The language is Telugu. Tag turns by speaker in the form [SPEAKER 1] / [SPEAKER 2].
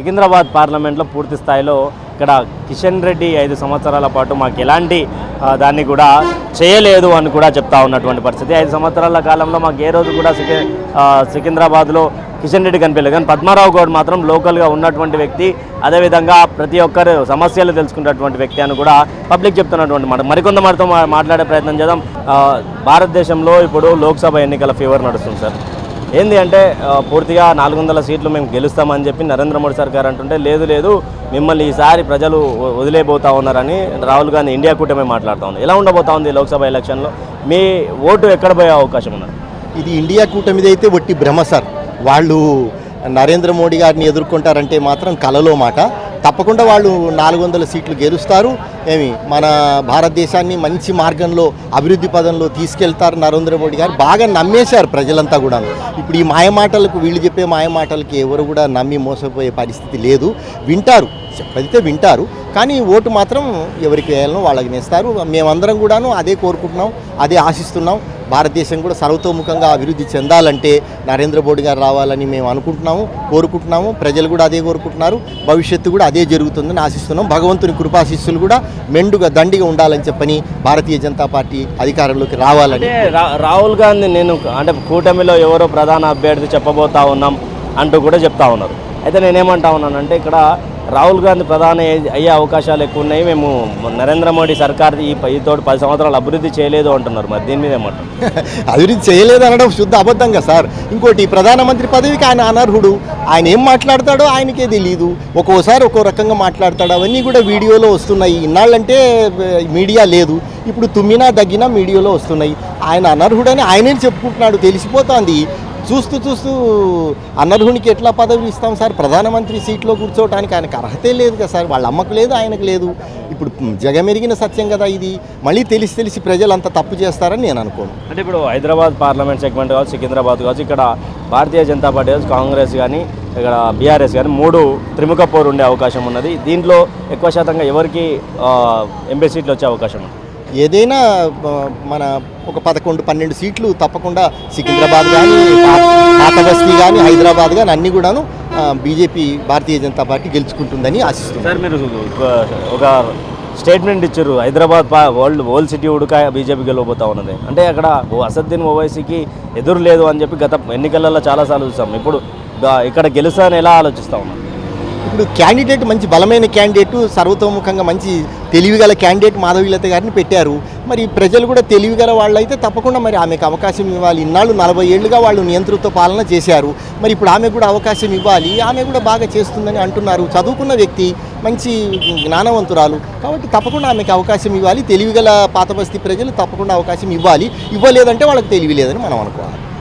[SPEAKER 1] సికింద్రాబాద్ పార్లమెంట్లో పూర్తి స్థాయిలో ఇక్కడ కిషన్ రెడ్డి ఐదు సంవత్సరాల పాటు మాకు ఎలాంటి దాన్ని కూడా చేయలేదు అని కూడా చెప్తా ఉన్నటువంటి పరిస్థితి. ఐదు సంవత్సరాల కాలంలో మాకు ఏ రోజు కూడా సికి సికింద్రాబాద్లో కిషన్ రెడ్డి కనిపించలేదు. కానీ పద్మారావు గౌడ్ మాత్రం లోకల్గా ఉన్నటువంటి వ్యక్తి. అదేవిధంగా ప్రతి ఒక్కరు సమస్యలు తెలుసుకున్నటువంటి వ్యక్తి అని కూడా పబ్లిక్ చెప్తున్నటువంటి మాట. మరికొంతమందితో మాట్లాడే ప్రయత్నం చేద్దాం. భారతదేశంలో ఇప్పుడు లోక్సభ ఎన్నికల ఫీవర్ నడుస్తుంది సార్. ఏంది అంటే పూర్తిగా నాలుగు వందల సీట్లు మేము గెలుస్తామని చెప్పి నరేంద్ర మోడీ సర్కార్ అంటుంటే లేదు లేదు మిమ్మల్ని ఈసారి ప్రజలు వదిలేబోతా ఉన్నారని రాహుల్ గాంధీ ఇండియా కూటమి మాట్లాడుతూ ఉంది. ఎలా ఉండబోతా ఉంది లోక్సభ ఎలక్షన్లో? మీ ఓటు ఎక్కడ పోయే అవకాశం ఉన్నది?
[SPEAKER 2] ఇది ఇండియా కూటమిది అయితే ఒట్టి భ్రమ సార్. వాళ్ళు నరేంద్ర మోడీ గారిని ఎదుర్కొంటారంటే మాత్రం కలలో మాట. తప్పకుండా వాళ్ళు నాలుగు వందల సీట్లు గెలుస్తారు. ఏమి మన భారతదేశాన్ని మంచి మార్గంలో అభివృద్ధి పదంలో తీసుకెళ్తారు నరేంద్ర మోడీ గారు. బాగా నమ్మేశారు ప్రజలంతా కూడా ఇప్పుడు ఈ మాయమాటలకు వీళ్ళు చెప్పే మాయమాటలకి ఎవరు కూడా నమ్మి మోసపోయే పరిస్థితి లేదు. వింటారు. చెప్పడితే వింటారు కానీ ఓటు మాత్రం ఎవరికి వేయాలనో వాళ్ళకి నేస్తారు. మేమందరం కూడాను అదే కోరుకుంటున్నాం అదే ఆశిస్తున్నాం. భారతదేశం కూడా సర్వతోముఖంగా అభివృద్ధి చెందాలంటే నరేంద్ర మోడీ గారు రావాలని మేము అనుకుంటున్నాము కోరుకుంటున్నాము. ప్రజలు కూడా అదే కోరుకుంటున్నారు. భవిష్యత్తు కూడా అదే జరుగుతుందని ఆశిస్తున్నాం. భగవంతుని కృపాశిస్సులు కూడా మెండుగా దండిగా ఉండాలని చెప్పని భారతీయ జనతా పార్టీ అధికారంలోకి రావాలని.
[SPEAKER 1] రా- రాహుల్ గాంధీ నేను అంటే కూటమిలో ఎవరో ప్రధాన అభ్యర్థి చెప్పబోతా ఉన్నాం అంటూ కూడా చెప్తా ఉన్నారు. అయితే నేనేమంటా ఉన్నానంటే ఇక్కడ రాహుల్ గాంధీ ప్రధాని అయ్యే- అవకాశాలు ఎక్కువ ఉన్నాయి. మేము నరేంద్ర మోడీ సర్కార్ ఈ తోటి పది సంవత్సరాలు అభివృద్ధి చేయలేదు అంటున్నారు. మరి దీని మీద ఏమంటారు?
[SPEAKER 2] అభివృద్ధి చేయలేదు అనడం శుద్ధ అబద్ధంగా సార్. ఇంకోటి ప్రధానమంత్రి పదవికి ఆయన అనర్హుడు. ఆయన ఏం మాట్లాడతాడో ఆయనకే తెలియదు ఒక్కోసారి ఒక్కో రకంగా మాట్లాడతాడు. అవన్నీ కూడా వీడియోలో వస్తున్నాయి. ఇన్నాళ్ళంటే మీడియా లేదు. ఇప్పుడు తుమ్మినా దగ్గినా మీడియాలో వస్తున్నాయి. ఆయన అనర్హుడని ఆయనే చెప్పుకుంటున్నాడు. తెలిసిపోతోంది. చూస్తూ చూస్తూ అనర్హునికి ఎట్లా పదవి ఇస్తాం సార్? ప్రధానమంత్రి సీట్లో కూర్చోవడానికి ఆయనకు అర్హతే లేదు కదా సార్? వాళ్ళ అమ్మకు లేదు ఆయనకు లేదు. ఇప్పుడు జగమెరిగిన సత్యం కదా ఇది. మళ్ళీ తెలిసి తెలిసి ప్రజలు అంత తప్పు చేస్తారని నేను అనుకోను.
[SPEAKER 1] అంటే ఇప్పుడు హైదరాబాద్ పార్లమెంట్ సెగ్మెంట్ కావచ్చు సికింద్రాబాద్ కావచ్చు ఇక్కడ భారతీయ జనతా పార్టీ కావచ్చు కాంగ్రెస్ కానీ ఇక్కడ బీఆర్ఎస్ కానీ మూడు త్రిముఖ పోరు ఉండే అవకాశం ఉన్నది. దీంట్లో ఎక్కువ శాతంగా ఎవరికి ఎంపీ సీట్లు వచ్చే అవకాశం ఉంది?
[SPEAKER 2] ఏదైనా మన ఒక పదకొండు పన్నెండు సీట్లు తప్పకుండా సికింద్రాబాద్ కానీ పాత బస్తీ కానీ హైదరాబాద్ కానీ అన్నీ కూడాను బీజేపీ భారతీయ జనతా పార్టీ గెలుచుకుంటుందని ఆశిస్తుంది
[SPEAKER 1] సార్ మీరు ఒక- ఒక స్టేట్మెంట్ ఇచ్చారు. హైదరాబాద్ వరల్డ్ వరల్డ్ సిటీ ఉడక బీజేపీ గెలవబోతా ఉన్నది. అంటే అక్కడ ఓ అసద్దీన్ ఓవైసీకి ఎదురు లేదు అని చెప్పి గత ఎన్నికలలో చాలాసార్లు చూసాం. ఇప్పుడు ఇక్కడ గెలుస్తా అని ఎలా ఆలోచిస్తా ఉన్నాం
[SPEAKER 2] ఇప్పుడు క్యాండిడేట్ మంచి బలమైన క్యాండిడేట్ సర్వతోముఖంగా మంచి తెలివిగల క్యాండిడేట్ మాధవీలత గారిని పెట్టారు. మరి ప్రజలు కూడా తెలివిగల వాళ్ళైతే తప్పకుండా మరి ఆమెకు అవకాశం ఇవ్వాలి. ఇన్నాళ్ళు నలభై ఏళ్ళుగా వాళ్ళు నియంతృత్వ పాలన చేశారు. మరి ఇప్పుడు ఆమె కూడా అవకాశం ఇవ్వాలి. ఆమె కూడా బాగా చేస్తుందని అంటున్నారు. చదువుకున్న వ్యక్తి మంచి జ్ఞానవంతురాలు. కాబట్టి తప్పకుండా ఆమెకు అవకాశం ఇవ్వాలి. తెలివిగల పాతబస్తీ ప్రజలు తప్పకుండా అవకాశం ఇవ్వాలి. ఇవ్వలేదంటే వాళ్ళకి తెలివి లేదని మనం అనుకోవాలి.